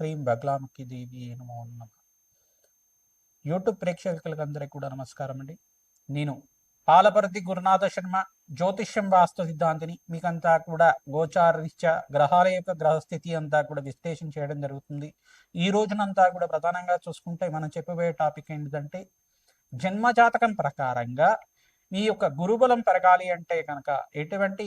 హ్రీం బగ్లాముఖి దేవి నమో నమ. యూట్యూబ్ ప్రేక్షకులకు అందరికీ కూడా నమస్కారం అండి. నేను పాలపర్తి గురునాథ శర్మ జ్యోతిష్యం వాస్తు సిద్ధాంతిని మీకంతా కూడా గోచారరీత్యా గ్రహాల యొక్క గ్రహస్థితి అంతా కూడా విశ్లేషణ చేయడం జరుగుతుంది. ఈ రోజునంతా కూడా ప్రధానంగా చూసుకుంటే మనం చెప్పబోయే టాపిక్ ఏంటంటే జన్మజాతకం ప్రకారంగా మీ యొక్క గురుబలం పెరగాలి అంటే కనుక ఎటువంటి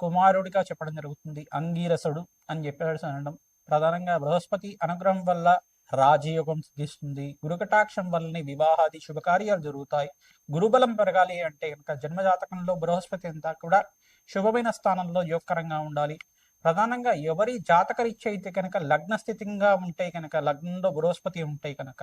కుమారుడిగా చెప్పడం జరుగుతుంది. అంగీరసుడు అని చెప్పేసి అనడం ప్రధానంగా బృహస్పతి అనుగ్రహం వల్ల రాజయోగం సిద్ధిస్తుంది. గురుకటాక్షం వల్లనే వివాహాది శుభకార్యాలు జరుగుతాయి. గురుబలం పెరగాలి అంటే కనుక జన్మజాతకంలో బృహస్పతి అంతా కూడా శుభమైన స్థానంలో యోగకరంగా ఉండాలి. ప్రధానంగా ఎవరి జాతకరీత్య అయితే కనుక లగ్న స్థితిగా ఉంటే కనుక లగ్నంలో బృహస్పతి ఉంటే కనుక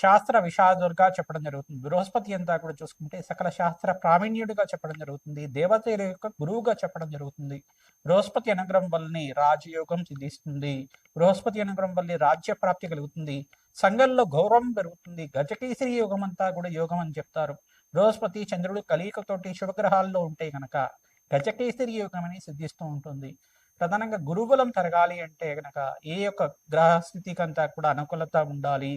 శాస్త్ర విషాదుడుగా చెప్పడం జరుగుతుంది. బృహస్పతి అంతా కూడా చూసుకుంటే సకల శాస్త్ర ప్రావీణ్యుడిగా చెప్పడం జరుగుతుంది. దేవతల యొక్క గురువుగా చెప్పడం జరుగుతుంది. బృహస్పతి అనుగ్రహం వల్లనే రాజయోగం సిద్ధిస్తుంది. బృహస్పతి అనుగ్రహం వల్లే రాజ్య ప్రాప్తి కలుగుతుంది. సంఘంలో గౌరవం పెరుగుతుంది. గజకేసరి యోగం అంతా కూడా యోగం అని చెప్తారు. బృహస్పతి చంద్రుడు కలియుగతోటి శుభగ్రహాల్లో ఉంటే గనక గజకేసరి యోగం అని సిద్ధిస్తూ ఉంటుంది. ప్రధానంగా గురుబలం తరగాలి అంటే గనక ఏ యొక్క గ్రహ స్థితికంతా కూడా అనుకూలత ఉండాలి.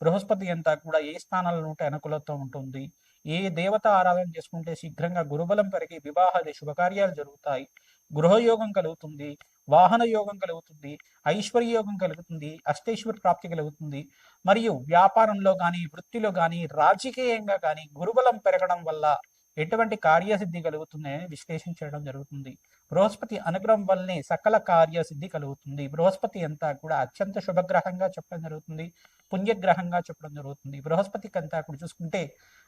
బృహస్పతి అంతా కూడా ఏ స్థానాలను ఉంటే అనుకూలత ఉంటుంది? ఏ దేవత ఆరాధన చేసుకుంటే శీఘ్రంగా గురుబలం పెరిగి వివాహాది శుభకార్యాలు జరుగుతాయి? గృహయోగం కలుగుతుంది వాహన యోగం కలుగుతుంది ఐశ్వర్య యోగం కలుగుతుంది అష్టైశ్వర ప్రాప్తి కలుగుతుంది. మరియు వ్యాపారంలో కానీ వృత్తిలో కానీ రాజకీయంగా కానీ గురుబలం పెరగడం వల్ల ఎటువంటి కార్యసిద్ధి కలుగుతుందని విశ్లేషణ చేయడం జరుగుతుంది. బృహస్పతి అనుగ్రహం వల్లనే సకల కార్యసిద్ధి కలుగుతుంది. బృహస్పతి అంతా కూడా అత్యంత శుభగ్రహంగా చెప్పడం జరుగుతుంది. పుణ్యగ్రహంగా చెప్పడం జరుగుతుంది. బృహస్పతికి అంతా కూడా చూసుకుంటే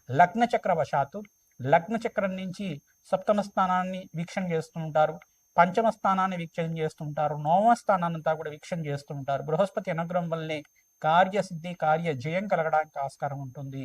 లగ్న చక్ర వశాత్తు లగ్న చక్రం నుంచి సప్తమ స్థానాన్ని వీక్షణ చేస్తూ ఉంటారు. పంచమ స్థానాన్ని వీక్షణ చేస్తుంటారు నవమ స్థానాన్ని అంతా కూడా వీక్షణ చేస్తుంటారు బృహస్పతి అనుగ్రహం వల్లనే కార్యసిద్ధి కార్య జయం కలగడానికి ఆస్కారం ఉంటుంది.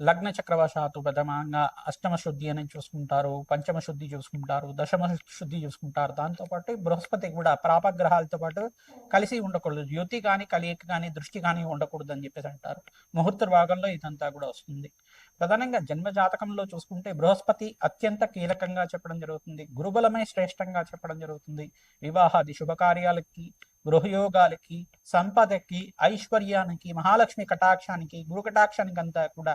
లగ్న చక్రవశాత్తు ప్రథమంగా అష్టమ శుద్ధి అని చూసుకుంటారు పంచమ శుద్ధి చూసుకుంటారు దశమ శుద్ధి చూసుకుంటారు. దాంతో పాటు బృహస్పతి కూడా ప్రాపగ్రహాలతో పాటు కలిసి ఉండకూడదు. యుతి కానీ కలియక కానీ దృష్టి కానీ ఉండకూడదు అని చెప్పేసి అంటారు. ముహూర్త భాగంలో ఇదంతా కూడా వస్తుంది. ప్రధానంగా జన్మ జాతకంలో చూసుకుంటే బృహస్పతి అత్యంత కీలకంగా చెప్పడం జరుగుతుంది. గురుబలమే శ్రేష్టంగా చెప్పడం జరుగుతుంది. వివాహాది శుభకార్యాలకి గృహయోగాలకి సంపదకి ఐశ్వర్యానికి మహాలక్ష్మి కటాక్షానికి గురు కటాక్షానికి అంతా కూడా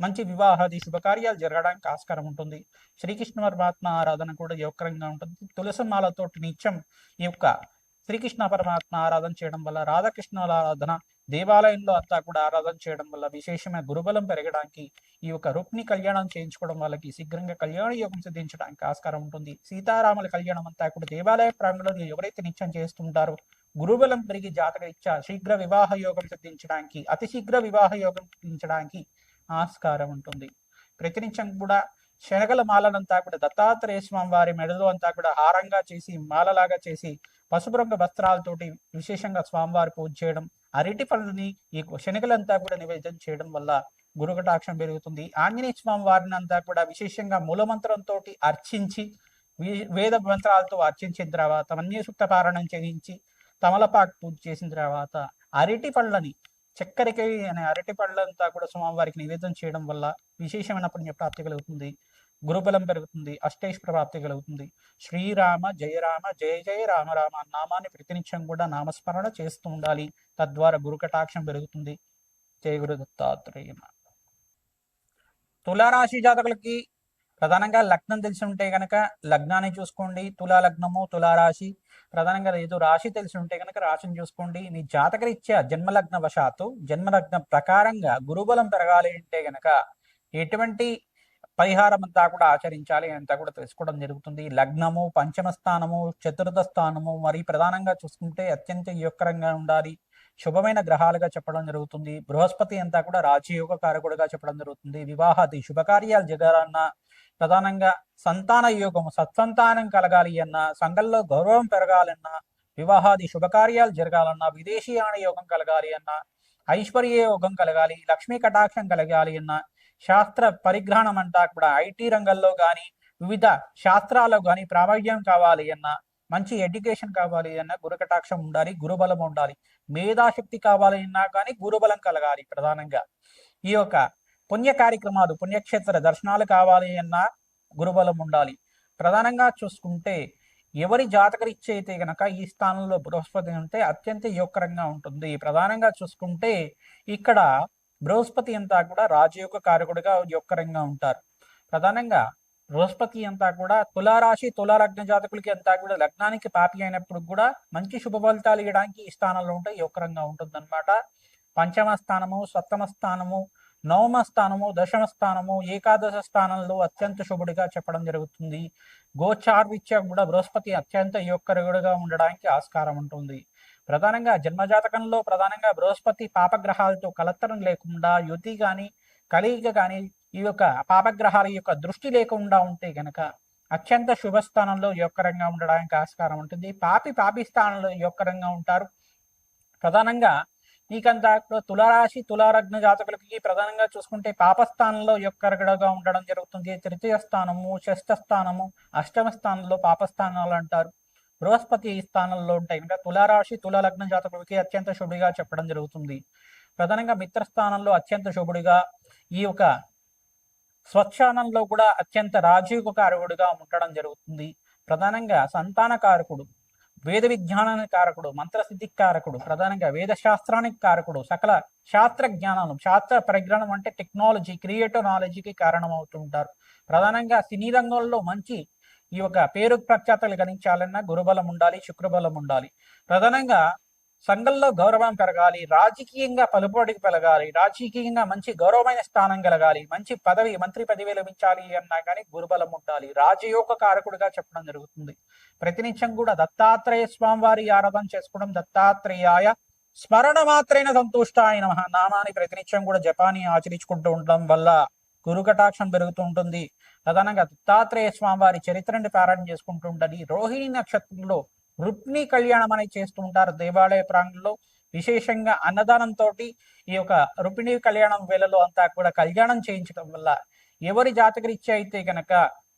మంచి వివాహాది శుభకార్యాలు జరగడానికి ఆస్కారం ఉంటుంది. శ్రీకృష్ణ పరమాత్మ ఆరాధన కూడా యోగకరంగా ఉంటుంది. తులసిమాలతో నిత్యం ఈ యొక్క శ్రీకృష్ణ పరమాత్మ ఆరాధన చేయడం వల్ల రాధాకృష్ణుల ఆరాధన దేవాలయంలో అంతా కూడా ఆరాధన చేయడం వల్ల విశేషమైన గురుబలం పెరగడానికి ఈ యొక్క రుక్ని కళ్యాణం చేయించుకోవడం వాళ్ళకి శీఘ్రంగా కళ్యాణ యోగం సిద్ధించడానికి ఆస్కారం ఉంటుంది. సీతారాముల కళ్యాణం అంతా కూడా దేవాలయ ప్రాంగణంలో ఎవరైతే నిత్యం చేస్తుంటారో గురుబలం పెరిగి జాతక ఇచ్చా శీఘ్ర వివాహ యోగం సిద్ధించడానికి అతి శీఘ్ర వివాహ యోగం సిద్ధించడానికి ఆస్కారం ఉంటుంది. ప్రతినిత్యం కూడా శనగల మాలనంతా కూడా దత్తాత్రేయ స్వామి వారి మెడలో అంతా కూడా హారంగా చేసి మాలలాగా చేసి పసుపు రంగు వస్త్రాలతోటి విశేషంగా స్వామివారి పూజ చేయడం అరటి పళ్ళని ఈ శనగలంతా కూడా నివేదన చేయడం వల్ల గురుకటాక్షం పెరుగుతుంది. ఆంజనేయ స్వామి వారిని అంతా కూడా విశేషంగా మూలమంత్రంతో అర్చించి వే- వేద మంత్రాలతో అర్చించిన తర్వాత మన్యసూక్త పారాయణం చేయించి తమలపాకు పూజ చేసిన తర్వాత అరటి పళ్ళని చక్కెరకి అనే అరటి పళ్ళంతా కూడా స్వామివారికి నివేదన చేయడం వల్ల విశేషమైన పుణ్య ప్రాప్తి కలుగుతుంది. గురుబలం పెరుగుతుంది. అష్టైశ్వర ప్రాప్తి కలుగుతుంది. శ్రీరామ జయరామ జయ జయ రామ రామ నామాన్ని ప్రతినిత్యం కూడా నామస్మరణ చేస్తూ ఉండాలి. తద్వారా గురు కటాక్షం పెరుగుతుంది. జయ గురు దత్తాత్రేయ తులారాశి జాతకులకి ప్రధానంగా లగ్నం తెలిసి ఉంటే గనక లగ్నాన్ని చూసుకోండి. తులా లగ్నము తులా రాశి. ప్రధానంగా ఏదో రాశి తెలిసి ఉంటే గనక రాశిని చూసుకోండి. మీ జాతకరీత్యా జన్మలగ్న వశాత్తు జన్మలగ్న ప్రకారంగా గురుబలం పెరగాలి అంటే గనక ఎటువంటి పరిహారం అంతా కూడా ఆచరించాలి అంతా కూడా తెలుసుకోవడం జరుగుతుంది. లగ్నము పంచమ స్థానము చతుర్థ స్థానము మరి ప్రధానంగా చూసుకుంటే అత్యంత యుక్కరంగా ఉండాలి. శుభమైన గ్రహాలుగా చెప్పడం జరుగుతుంది. బృహస్పతి అంతా కూడా రాజయోగ కారకుడుగా చెప్పడం జరుగుతుంది. వివాహాది శుభకార్యాలు జరగాలన్నా ప్రధానంగా సంతాన యోగము సత్సంతానం కలగాలి అన్న సంఘంలో గౌరవం పెరగాలన్నా వివాహాది శుభకార్యాలు జరగాలన్నా విదేశీయాన యోగం కలగాలి అన్నా ఐశ్వర్య యోగం కలగాలి లక్ష్మీ కటాక్షం కలగాలి అన్నా శాస్త్ర పరిగ్రహణం అంతా కూడా ఐటీ రంగంలో కానీ వివిధ శాస్త్రాల్లో కానీ ప్రావీణ్యం కావాలి అన్న మంచి ఎడ్యుకేషన్ కావాలి అన్న గురుకటాక్షం ఉండాలి గురుబలం ఉండాలి. మేధాశక్తి కావాలి అన్నా కానీ గురుబలం కలగాలి ప్రధానంగా. ఈ యొక్క పుణ్య కార్యక్రమాలు పుణ్యక్షేత్ర దర్శనాలు కావాలి అన్నా గురుబలం ఉండాలి. ప్రధానంగా చూసుకుంటే ఎవరి జాతకరీత్య అయితే గనక ఈ స్థానంలో బృహస్పతి ఉంటే అత్యంత యోగకరంగా ఉంటుంది. ప్రధానంగా చూసుకుంటే ఇక్కడ బృహస్పతి అంతా కూడా రాజయోగ కారకుడిగా యోగకరంగా ఉంటారు. ప్రధానంగా బృహస్పతి అంతా కూడా తులారాశి తులాలగ్న జాతకులకి అంతా కూడా లగ్నానికి పాపి అయినప్పుడు కూడా మంచి శుభ ఫలితాలు ఇవ్వడానికి ఈ స్థానంలో ఉంటే యోగకరంగా ఉంటుంది అనమాట పంచమ స్థానము సప్తమ స్థానము నవమ స్థానము దశమ స్థానము ఏకాదశ స్థానంలో అత్యంత శుభుడిగా చెప్పడం జరుగుతుంది. గోచార్విత్య కూడా బృహస్పతి అత్యంత యోగకరుడుగా ఉండడానికి ఆస్కారం ఉంటుంది. ప్రధానంగా జన్మజాతకంలో ప్రధానంగా బృహస్పతి పాపగ్రహాలతో కలత్తరం లేకుండా యుతి కానీ కలియిక కానీ ఈ యొక్క పాపగ్రహాల యొక్క దృష్టి లేకుండా ఉంటే గనక అత్యంత శుభ స్థానంలో ఉండడానికి ఆస్కారం ఉంటుంది. పాపి పాపి స్థానంలో యోగకరంగా ఉంటారు. ప్రధానంగా నీకంతా తులారాశి తులారగ్న జాతకులకి ప్రధానంగా చూసుకుంటే పాపస్థానంలో యొక్కరగడగా ఉండడం జరుగుతుంది. తృతీయ స్థానము షష్ఠ స్థానము అష్టమ స్థానంలో పాపస్థానాలు అంటారు. బృహస్పతి ఈ స్థానంలో ఉంటాయి. ఇంకా తులారాశి తులాలగ్న జాతకులకి అత్యంత శుభుడిగా చెప్పడం జరుగుతుంది. ప్రధానంగా మిత్రస్థానంలో అత్యంత శుభుడిగా ఈ యొక్క స్వచ్ఛానంలో కూడా అత్యంత రాజీవ కారకుడుగా ఉండడం జరుగుతుంది. ప్రధానంగా సంతాన కారకుడు వేద విజ్ఞానానికి కారకుడు మంత్రసిద్ధి కారకుడు ప్రధానంగా వేద శాస్త్రానికి కారకుడు సకల శాస్త్ర జ్ఞానం శాస్త్ర పరిజ్ఞానం అంటే టెక్నాలజీ క్రియేటివ్ నాలెడ్జ్కి కారణం అవుతుంటారు ప్రధానంగా సినీ రంగంలో మంచి ఈ యొక్క పేరు ప్రఖ్యాతలు గణించాలన్నా గురుబలం ఉండాలి శుక్రబలం ఉండాలి. ప్రధానంగా సంఘంలో గౌరవం పెరగాలి రాజకీయంగా పలుపడికి పెరగాలి రాజకీయంగా మంచి గౌరవమైన స్థానం కలగాలి మంచి పదవి మంత్రి పదవి లభించాలి అన్నా కానీ గురుబలం ఉండాలి. రాజయోగ కారకుడిగా చెప్పడం జరుగుతుంది. ప్రతినిత్యం కూడా దత్తాత్రేయ స్వామి వారి ఆరాధన చేసుకోవడం దత్తాత్రేయాయ స్మరణ మాత్రైన సంతుష్ట ఆయన నామాన్ని ప్రతినిత్యం కూడా జపాని ఆచరించుకుంటూ ఉండడం వల్ల గురు కటాక్షం పెరుగుతూ ఉంటుంది. ప్రధానంగా దత్తాత్రేయ స్వామి వారి చరిత్రని పారాయణ చేసుకుంటూ ఉండాలి. రోహిణి నక్షత్రంలో రుక్ని కళ్యాణం అనేది చేస్తూ ఉంటారు దేవాలయ ప్రాంగణంలో. విశేషంగా అన్నదానంతో ఈ యొక్క రుక్మిణి కళ్యాణం వేళలో అంతా కూడా కళ్యాణం చేయించడం వల్ల ఎవరి జాతకరీత్యా అయితే గనక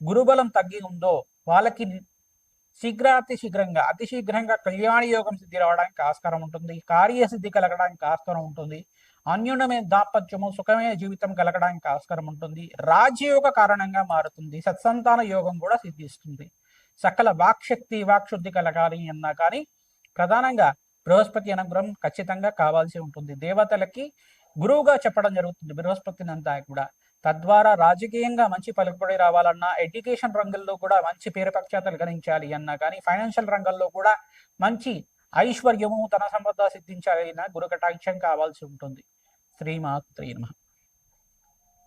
గురుబలం తగ్గి ఉందో వాళ్ళకి శీఘ్ర అతి శీఘ్రంగా అతి శీఘ్రంగా కళ్యాణ యోగం సిద్ధి రావడానికి ఆస్కారం ఉంటుంది. కార్యసిద్ధి కలగడానికి ఆస్కారం ఉంటుంది. అన్యోన్యమైన దాపత్యము సుఖమైన జీవితం కలగడానికి ఆస్కారం ఉంటుంది. రాజయోగ కారణంగా మారుతుంది. సత్సంతాన యోగం కూడా సిద్ధిస్తుంది. సకల వాక్శక్తి వాక్శుద్ధి కలగాలి అన్నా కానీ ప్రధానంగా బృహస్పతి అనుగ్రహం ఖచ్చితంగా కావాల్సి ఉంటుంది. దేవతలకి గురువుగా చెప్పడం జరుగుతుంది. బృహస్పతిని అంతా కూడా తద్వారా రాజకీయంగా మంచి పలుకుబడి రావాలన్నా ఎడ్యుకేషన్ రంగంలో కూడా మంచి పేరు ప్రఖ్యాతలు గణించాలి అన్నా కానీ ఫైనాన్షియల్ రంగంలో కూడా మంచి ఐశ్వర్యము తన సంపద సిద్ధించాలైనా గురు కటాక్షం కావాల్సి ఉంటుంది. శ్రీమాత్రీ నమః.